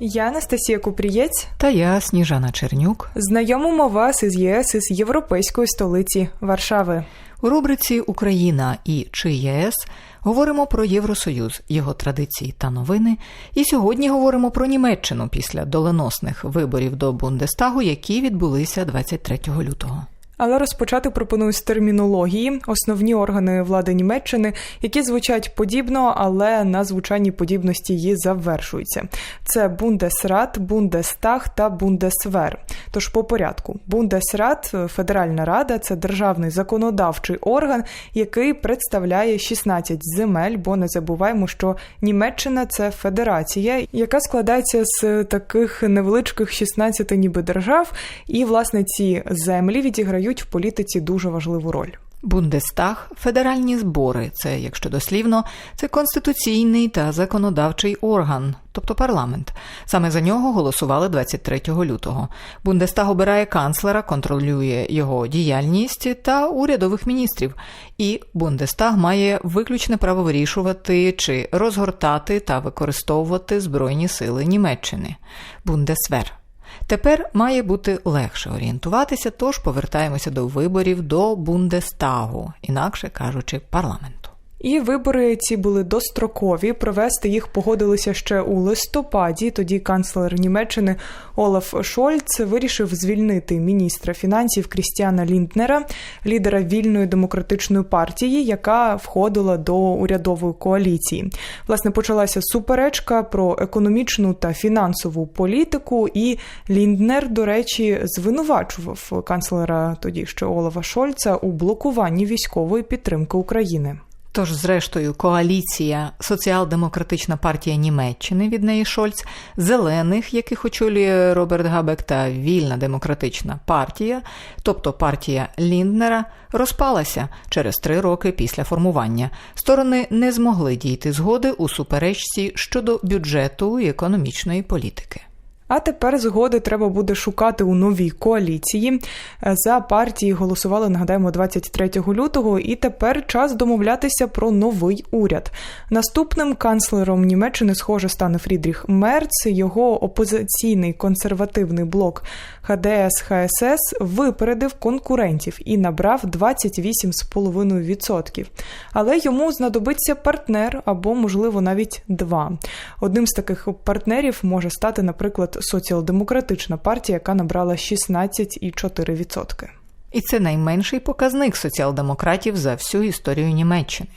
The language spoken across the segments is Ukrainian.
Я Анастасія Купрієць. Та я Сніжана Чернюк. Знайомимо вас із ЄС із європейської столиці Варшави. У рубриці Україна і чи ЄС говоримо про Євросоюз, його традиції та новини. І сьогодні говоримо про Німеччину після доленосних виборів до Бундестагу, які відбулися 23 лютого. Але розпочати пропоную з термінології, основні органи влади Німеччини, які звучать подібно, але на звучанні подібності її завершуються. Це Бундесрат, Бундестаг та Бундесвер. Тож по порядку, Бундесрат, Федеральна Рада, це державний законодавчий орган, який представляє 16 земель. Бо не забуваємо, що Німеччина це федерація, яка складається з таких невеличких 16 ніби держав, і власне ці землі відіграють в політиці дуже важливу роль. Бундестаг федеральні збори. Це, якщо дослівно, це конституційний та законодавчий орган, тобто парламент. Саме за нього голосували 23 лютого. Бундестаг обирає канцлера, контролює його діяльність та урядових міністрів. І Бундестаг має виключне право вирішувати чи розгортати та використовувати збройні сили Німеччини. Бундесвер. Тепер має бути легше орієнтуватися, тож повертаємося до виборів до Бундестагу, інакше кажучи, парламенту. І вибори ці були дострокові. Провести їх погодилися ще у листопаді. Тоді канцлер Німеччини Олаф Шольц вирішив звільнити міністра фінансів Крістіана Лінднера, лідера вільної демократичної партії, яка входила до урядової коаліції. Власне, почалася суперечка про економічну та фінансову політику. І Лінднер, до речі, звинувачував канцлера тоді ще Олафа Шольца у блокуванні військової підтримки України. Тож, зрештою, коаліція Соціал-демократична партія Німеччини від неї Шольц, зелених, яких очолює Роберт Габек, та вільна демократична партія, тобто партія Лінднера, розпалася через три роки після формування. Сторони не змогли дійти згоди у суперечці щодо бюджету і економічної політики. А тепер згоди треба буде шукати у новій коаліції. За партії голосували, нагадаємо, 23 лютого, і тепер час домовлятися про новий уряд. Наступним канцлером Німеччини, схоже, стане Фрідріх Мерц. Його опозиційний консервативний блок ХДС ХСС випередив конкурентів і набрав 28,5%. Але йому знадобиться партнер або, можливо, навіть два. Одним з таких партнерів може стати, наприклад, соціал-демократична партія, яка набрала 16,4%. І це найменший показник соціал-демократів за всю історію Німеччини.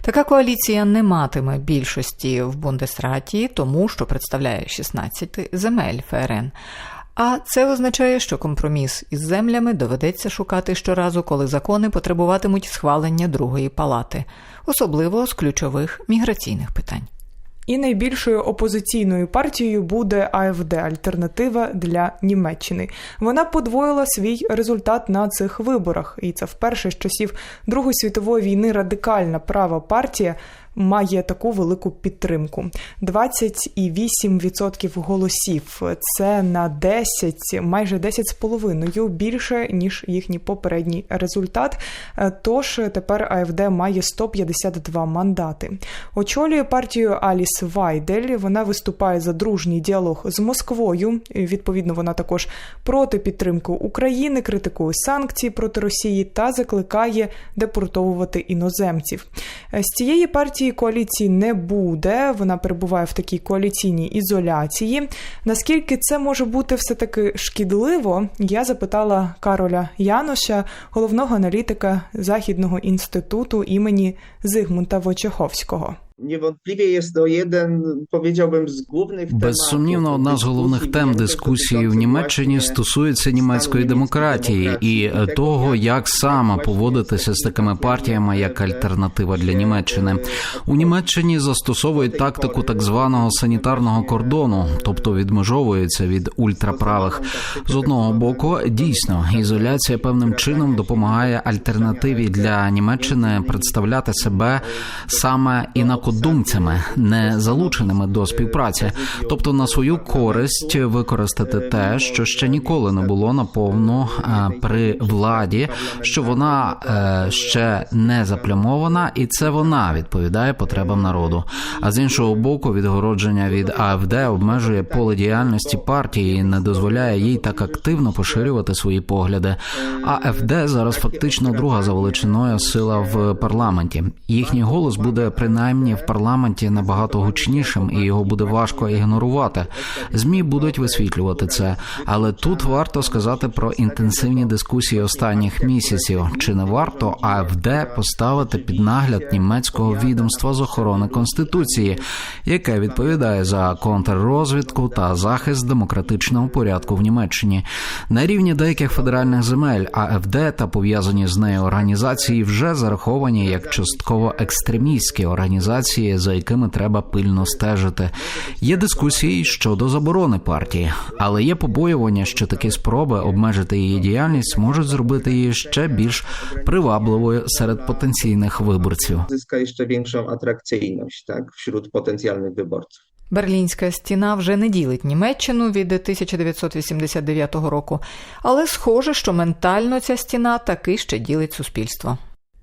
Така коаліція не матиме більшості в Бундесраті, тому що представляє 16 земель ФРН. А це означає, що компроміс із землями доведеться шукати щоразу, коли закони потребуватимуть схвалення другої палати, особливо з ключових міграційних питань. І найбільшою опозиційною партією буде АФД Альтернатива для Німеччини. Вона подвоїла свій результат на цих виборах, і це вперше з часів Другої світової війни радикальна права партія. Має таку велику підтримку: 28% голосів. Це на 10, майже 10,5 більше ніж їхній попередній результат. Тож тепер АФД має 152 мандати. Очолює партію Аліс Вайдель. Вона виступає за дружній діалог з Москвою. Відповідно, вона також проти підтримки України, критикує санкції проти Росії та закликає депортовувати іноземців. З цієї партії коаліції не буде. Вона перебуває в такій коаліційній ізоляції. Наскільки це може бути все таки шкідливо? Я запитала Кароля Яноша, головного аналітика Західного інституту імені Зигмунта Войчеховського. Niewątpliwie jest to jeden, powiedziałbym, z głównych Безсумнівно, одна з головних тем дискусії в Німеччині стосується німецької демократії і того, як саме поводитися з такими партіями, як альтернатива для Німеччини. У Німеччині застосовують тактику так званого санітарного кордону, тобто відмежовуються від ультраправих. З одного боку, дійсно, ізоляція певним чином допомагає альтернативі для Німеччини представляти себе саме і на однакодумцями, не залученими до співпраці, тобто на свою користь використати те, що ще ніколи не було наповно е, при владі, що вона е, ще не заплямована, і це вона відповідає потребам народу. А з іншого боку, відгородження від АФД обмежує поле діяльності партії і не дозволяє їй так активно поширювати свої погляди. АФД зараз фактично друга за величиною сила в парламенті. Їхній голос буде принаймні в парламенті набагато гучнішим, і його буде важко ігнорувати. Змі будуть висвітлювати це, але тут варто сказати про інтенсивні дискусії останніх місяців. Чи не варто АФД поставити під нагляд німецького відомства з охорони конституції, яке відповідає за контррозвідку та захист демократичного порядку в Німеччині на рівні деяких федеральних земель АФД та пов'язані з нею організації вже зараховані як частково екстремістські організації, за якими треба пильно стежити. Є дискусії щодо заборони партії, але є побоювання, що такі спроби обмежити її діяльність можуть зробити її ще більш привабливою серед потенційних виборців. zyska jeszcze większą atrakcyjność tak, wśród potencjalnych wyborców. Берлінська стіна вже не ділить Німеччину від 1989 року, але схоже, що ментально ця стіна таки ще ділить суспільство.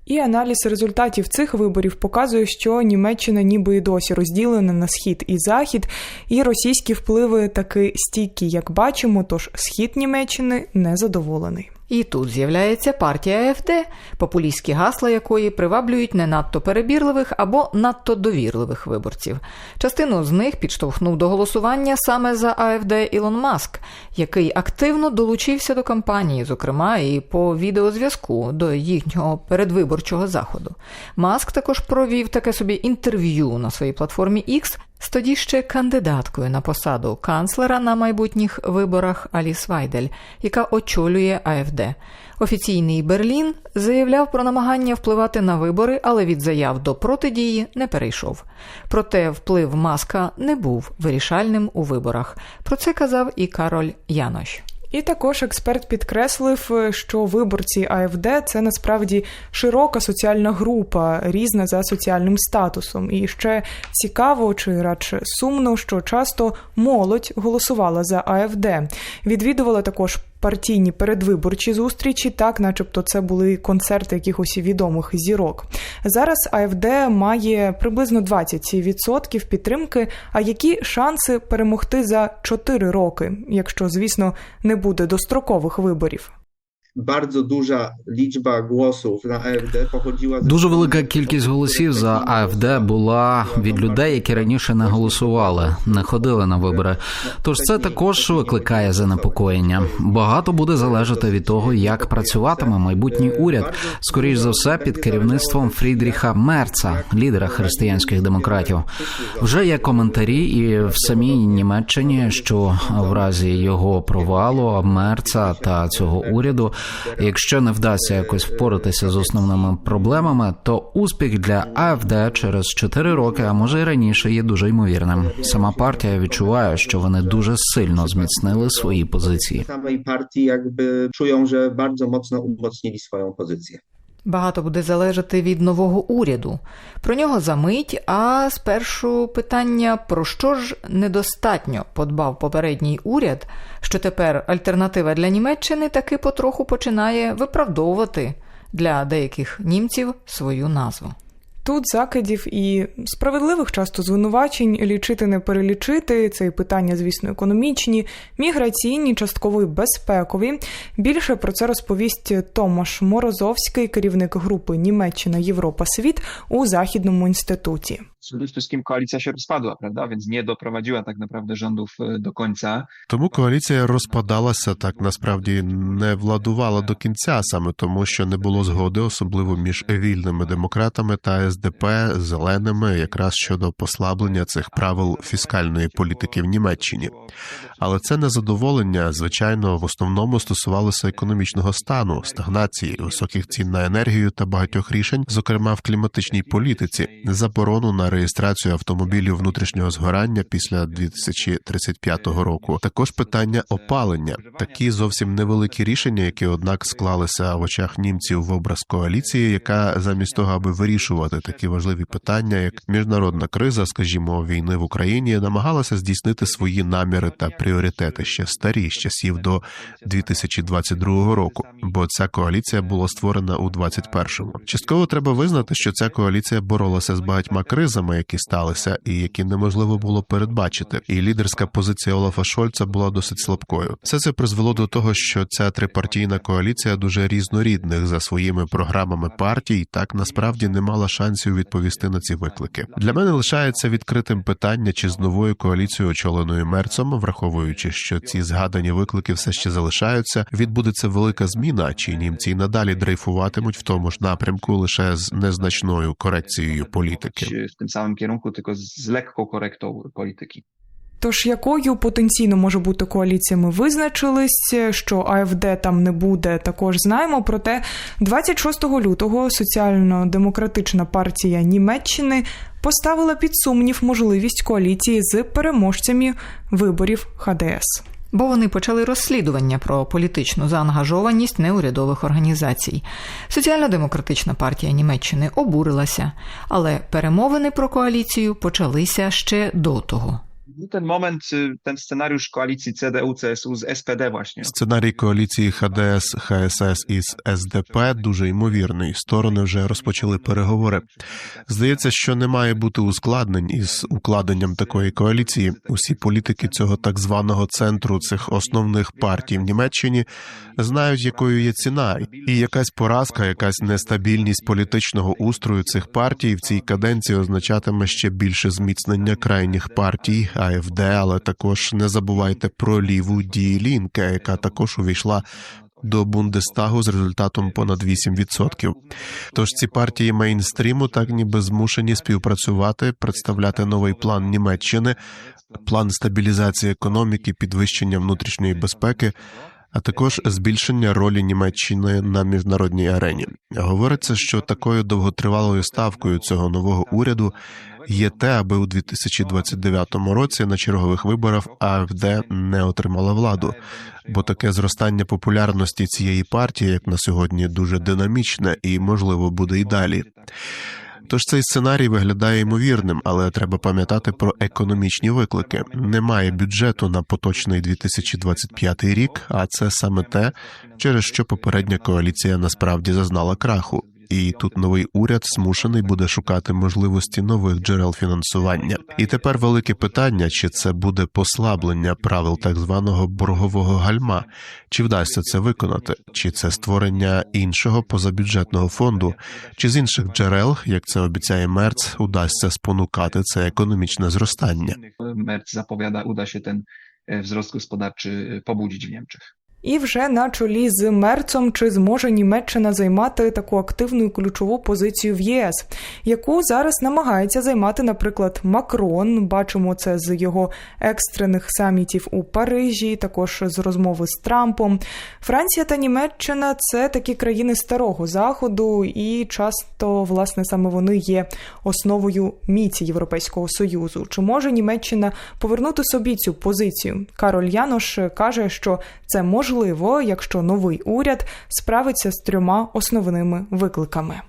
І аналіз результатів цих виборів показує, що Німеччина ніби і досі розділена на схід і захід, і російські впливи таки стійкі, як бачимо. Тож схід Німеччини незадоволений. І тут з'являється партія АФД, популістські гасла якої приваблюють не надто перебірливих або надто довірливих виборців. Частину з них підштовхнув до голосування саме за АФД Ілон Маск, який активно долучився до кампанії, зокрема і по відеозв'язку до їхнього передвиборчого заходу. Маск також провів таке собі інтерв'ю на своїй платформі X з тоді ще кандидаткою на посаду канцлера на майбутніх виборах Аліс Вайдель, яка очолює АФД. Офіційний Берлін заявляв про намагання впливати на вибори, але від заяв до протидії не перейшов. Проте вплив маска не був вирішальним у виборах. Про це казав і Кароль Янош. І також експерт підкреслив, що виборці АФД це насправді широка соціальна група, різна за соціальним статусом. І ще цікаво чи радше сумно, що часто молодь голосувала за АФД. Відвідувала також партійні передвиборчі зустрічі, так, начебто, це були концерти якихось відомих зірок. Зараз АФД має приблизно 20% підтримки. А які шанси перемогти за 4 роки, якщо, звісно, не буде дострокових виборів? Bardzo duża liczba głosów AfD pochodziła ze Дуже велика кількість голосів за АФД була від людей, які раніше не голосували, не ходили на вибори. Тож це також викликає занепокоєння. Багато буде залежати від того, як працюватиме майбутній уряд, скоріш за все, під керівництвом Фрідріха Мерца, лідера християнських демократів. Вже є коментарі і в самій Німеччині, що в разі його провалу Мерца та цього уряду, якщо не вдасться якось впоратися з основними проблемами, то успіх для АФД через 4 роки, а може й раніше, є дуже ймовірним. Сама партія відчуває, що вони дуже сильно зміцнили свої позиції. Самої партії, якби чують, що дуже mocno умоцнили свою pozycję. Багато буде залежати від нового уряду. Про нього за мить, а спершу питання, про що ж недостатньо подбав попередній уряд, що тепер альтернатива для Німеччини таки потроху починає виправдовувати для деяких німців свою назву. Тут закидів і справедливих часто звинувачень лічити не перелічити. Це і питання, звісно, економічні, міграційні, частково і безпекові. Більше про це розповість Томаш Морозовський, керівник групи Німеччина Європа Світ у Західному інституті. Przede wszystkim koalicja się rozpadła, prawda? Więc nie doprowadziła tak naprawdę rządów e, do końca. Тому коаліція розпадалася так насправді не владувала до кінця, саме тому, що не було згоди, особливо між вільними демократами та СДП зеленими, якраз щодо послаблення цих правил фіскальної політики в Німеччині. Але це незадоволення, звичайно, в основному стосувалося економічного стану, стагнації, високих цін на енергію та багатьох рішень, зокрема в кліматичній політиці, заборону на реєстрацію автомобілів внутрішнього згорання після 2035 року. Також питання опалення. Такі зовсім невеликі рішення, які однак склалися в очах німців в образ коаліції, яка замість того, аби вирішувати такі важливі питання, як міжнародна криза, скажімо, війни в Україні, намагалася здійснити свої наміри та пріоритети ще старі з часів до 2022 року. Бо ця коаліція була створена у 21-му. Частково треба визнати, що ця коаліція боролася з багатьма кризами, які сталися, і які неможливо було передбачити. І лідерська позиція Олафа Шольца була досить слабкою. Все це призвело до того, що ця трипартійна коаліція дуже різнорідних за своїми програмами партій, так насправді не мала шансів відповісти на ці виклики. Для мене лишається відкритим питання, чи з новою коаліцією, очоленою мерцом, враховуючи, що ці згадані виклики все ще залишаються, відбудеться велика зміна, чи німці надалі дрейфуватимуть в тому ж напрямку лише з незначною корекцією політики. Samym kierunku, tylko z lekką korektą polityki. Тож якою потенційно може бути коаліція, ми визначились, що АФД там не буде, також знаємо. Проте 26 лютого соціально-демократична партія Німеччини поставила під сумнів можливість коаліції з переможцями виборів ХДС. Бо вони почали розслідування про політичну заангажованість неурядових організацій. Соціально-демократична партія Німеччини обурилася, але перемовини про коаліцію почалися ще до того. Ten moment, ten scenariusz koalicji CDU-CSU z SPD właśnie. Сценарій коаліції ХДС ХСС із СДП дуже ймовірний. Сторони вже розпочали переговори. Здається, що не має бути ускладнень із укладенням такої коаліції. Усі політики цього так званого центру цих основних партій в Німеччині знають, якою є ціна, і якась поразка, якась нестабільність політичного устрою цих партій в цій каденції означатиме ще більше зміцнення крайніх партій АФД, але також не забувайте про ліву дії Лінке, яка також увійшла. До Бундестагу з результатом понад 8%. Тож ці партії мейнстріму так ніби змушені співпрацювати, представляти новий план Німеччини, план стабілізації економіки, підвищення внутрішньої безпеки, а також збільшення ролі Німеччини на міжнародній арені. Говориться, що такою довготривалою ставкою цього нового уряду є те, аби у 2029 році на чергових виборах АФД не отримала владу, бо таке зростання популярності цієї партії, як на сьогодні, дуже динамічне і можливо буде і далі. Тож цей сценарій виглядає ймовірним, але треба пам'ятати про економічні виклики. Немає бюджету на поточний 2025 рік, а це саме те, через що попередня коаліція насправді зазнала краху. І тут новий уряд змушений буде шукати можливості нових джерел фінансування. І тепер велике питання: чи це буде послаблення правил так званого боргового гальма, чи вдасться це виконати, чи це створення іншого позабюджетного фонду, чи з інших джерел, як це обіцяє Мерц, удасться спонукати це економічне зростання. Zapowiada, uda się ten wzrost gospodarczy pobudzić w Niemczech. І вже на чолі з Мерцом чи зможе Німеччина займати таку активну і ключову позицію в ЄС, яку зараз намагається займати, наприклад, Макрон. Бачимо це з його екстрених самітів у Парижі, також з розмови з Трампом. Франція та Німеччина це такі країни старого заходу, і часто, власне, саме вони є основою міці Європейського союзу. Чи може Німеччина повернути собі цю позицію? Кароль Янош каже, що це може можливо, якщо новий уряд справиться з трьома основними викликами.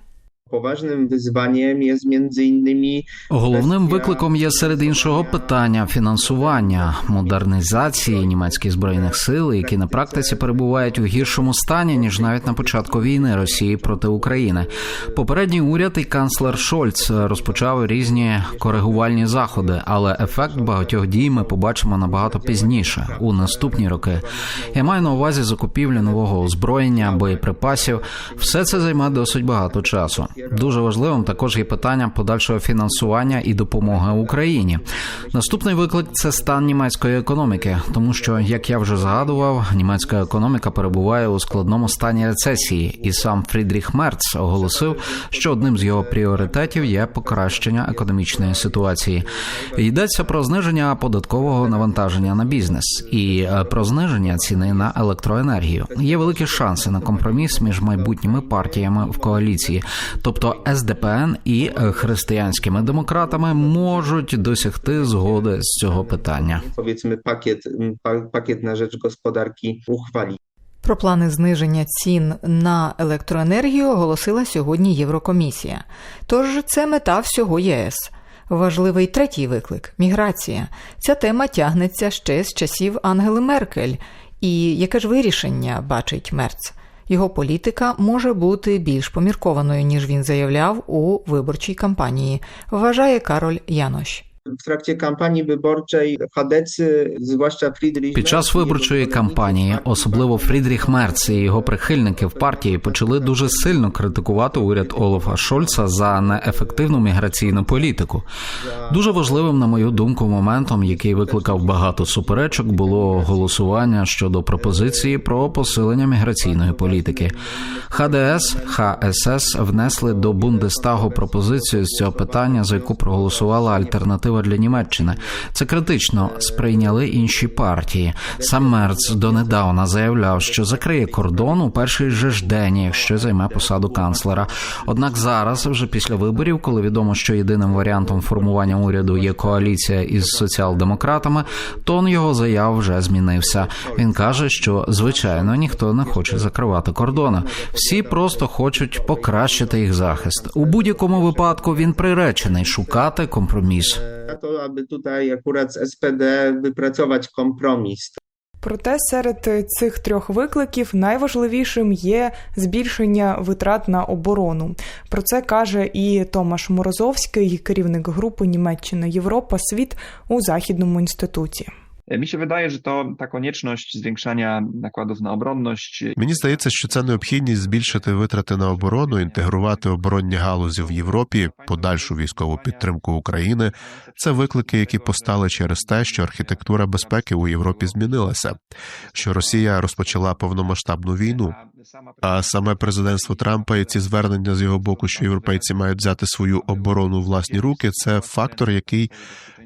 Poważnym wyzwaniem jest między innymi Головним викликом є серед іншого питання фінансування, модернізації німецьких збройних сил, які на практиці перебувають у гіршому стані ніж навіть на початку війни Росії проти України. Попередній уряд і канцлер Шольц розпочав різні коригувальні заходи, але ефект багатьох дій ми побачимо набагато пізніше у наступні роки. Я маю на увазі закупівлю нового озброєння, боєприпасів. Все це займе досить багато часу. Дуже важливим також є питання подальшого фінансування і допомоги Україні. Наступний виклик це стан німецької економіки, тому що, як я вже згадував, німецька економіка перебуває у складному стані рецесії, і сам Фрідріх Мерц оголосив, що одним з його пріоритетів є покращення економічної ситуації. Йдеться про зниження податкового навантаження на бізнес і е, про зниження ціни на електроенергію. Є великі шанси на компроміс між майбутніми партіями в коаліції. Тобто СДПН і е, християнськими демократами можуть досягти згоди з цього питання. Pakiet, pa, pakiet na rzecz gospodarki uchwalić. Про плани зниження цін на електроенергію оголосила сьогодні Єврокомісія. Тож це мета всього ЄС. Важливий третій виклик міграція. Ця тема тягнеться ще з часів Ангели Меркель. І яке ж вирішення бачить Мерц? Його політика може бути більш поміркованою, ніж він заявляв у виборчій кампанії, вважає Кароль Янош. W trakcie kampanii wyborczej chadecy, zwłaszcza Friedrich Під час виборчої кампанії, особливо Фрідріх Мерц і його прихильники в партії почали дуже сильно критикувати уряд Олафа Шольца за неефективну міграційну політику. Дуже важливим, на мою думку, моментом, який викликав багато суперечок, було голосування щодо пропозиції про посилення міграційної політики. ХДС ХСС внесли до Бундестагу пропозицію з цього питання, за яку проголосувала альтернатива для Німеччини. Це критично сприйняли інші партії. Сам Мерц донедавна заявляв, що закриє кордон у перший же ж день, якщо займе посаду канцлера. Однак зараз, вже після виборів, коли відомо, що єдиним варіантом формування уряду є коаліція із соціал-демократами, тон його заяв вже змінився. Він каже, що звичайно ніхто не хоче закривати кордони. Всі просто хочуть покращити їх захист. У будь-якому випадку він приречений шукати компроміс. Na to, aby tutaj akurat z SPD wypracować kompromis. Проте серед цих трьох викликів найважливішим є збільшення витрат на оборону. Про це каже і Томаш Морозовський, керівник групи Німеччина Європа Світ у Західному інституті. Mi się wydaje, że to ta konieczność zwiększania na obronność Мені здається, що це необхідність збільшити витрати на оборону, інтегрувати оборонні галузі в Європі, подальшу військову підтримку України. Це виклики, які постали через те, що архітектура безпеки у Європі змінилася, що Росія розпочала повномасштабну війну. А саме президентство Трампа і ці звернення з його боку, що європейці мають взяти свою оборону у власні руки, це фактор, який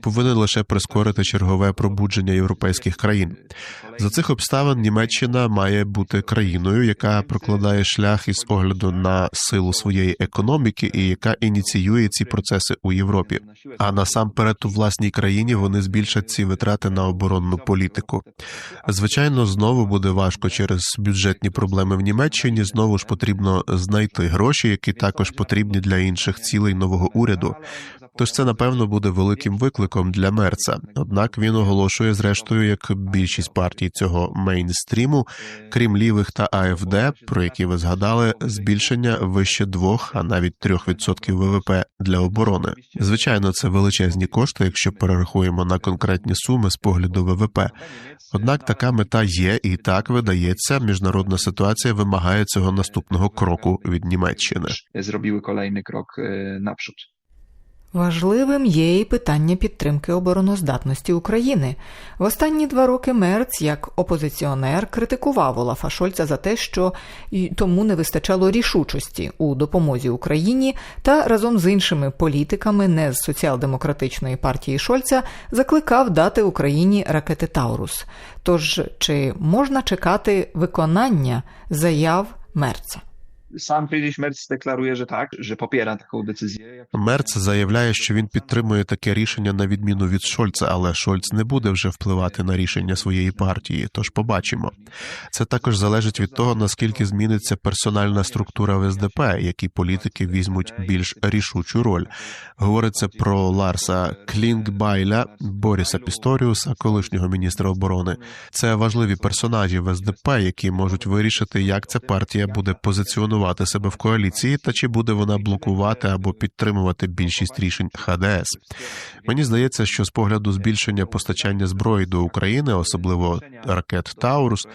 повинен лише прискорити чергове пробудження європейських країн. За цих обставин Німеччина має бути країною, яка прокладає шлях із огляду на силу своєї економіки і яка ініціює ці процеси у Європі. А насамперед у власній країні вони збільшать ці витрати на оборонну політику. Звичайно, знову буде важко через бюджетні проблеми в Німеччині. Знову ж потрібно знайти гроші, які також потрібні для інших цілей нового уряду. Тож це напевно буде великим викликом для Мерца. Однак він оголошує, зрештою, як більшість партій цього мейнстріму, крім лівих та АФД, про які ви згадали, збільшення вище двох, а навіть трьох відсотків ВВП для оборони. Звичайно, це величезні кошти, якщо перерахуємо на конкретні суми з погляду ВВП. Однак така мета є, і так видається, міжнародна ситуація вимагає цього наступного кроку від Німеччини. kolejny krok e, naprzód. Важливим є і питання підтримки обороноздатності України. В останні два роки Мерц, як опозиціонер, критикував Олафа Шольца за те, що тому не вистачало рішучості у допомозі Україні, та разом з іншими політиками не з соціал-демократичної партії Шольца закликав дати Україні ракети Таурус. Тож чи можна чекати виконання заяв Мерца? Sam Friedrich Merz deklaruje, że tak, że popiera taką decyzję. Мерц заявляє, що він підтримує таке рішення на відміну від Шольца, але Шольц не буде вже впливати на рішення своєї партії. Тож побачимо. Це також залежить від того, наскільки зміниться персональна структура в СДП, які політики візьмуть більш рішучу роль. Говориться про Ларса Клінгбайля, Боріса Пісторіуса, колишнього міністра оборони. Це важливі персонажі в СДП, які можуть вирішити, як ця партія буде позиціонувати себе в коаліції, та чи буде вона блокувати або підтримувати більшість рішень ХДС. Мені здається, що з погляду збільшення постачання зброї до України, особливо ракет Таурус,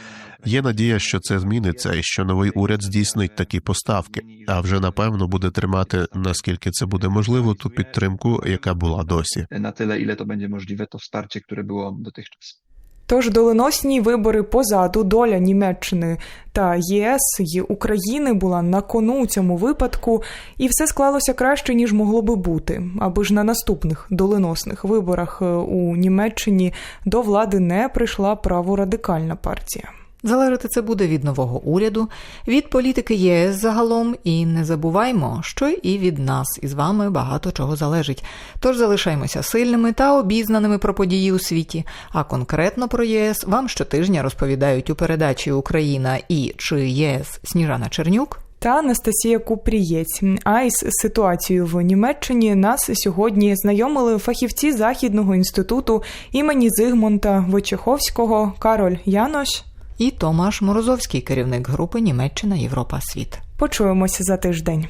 є надія, що це зміниться, і що новий уряд здійснить такі поставки. А вже напевно буде тримати наскільки це буде можливо, ту підтримку, яка була досі. Na tyle, ile to będzie możliwe, to wsparcie, które było dotychczas. Тож доленосні вибори позаду доля Німеччини та ЄС і України була на кону у цьому випадку, і все склалося краще ніж могло би бути, аби ж на наступних доленосних виборах е, у Німеччині до влади не прийшла праворадикальна партія. Залежати це буде від нового уряду, від політики ЄС загалом, і не забуваймо, що і від нас із вами багато чого залежить. Тож залишаймося сильними та обізнаними про події у світі. А конкретно про ЄС вам щотижня розповідають у передачі Україна і чи ЄС Сніжана Чернюк. Та Анастасія Купрієць. А із ситуацією в Німеччині нас сьогодні знайомили фахівці Західного інституту імені Зигмунта Войчеховського Кароль Янош. І Томаш Морозовський, керівник групи Німеччина Європа Світ. Почуємося за тиждень.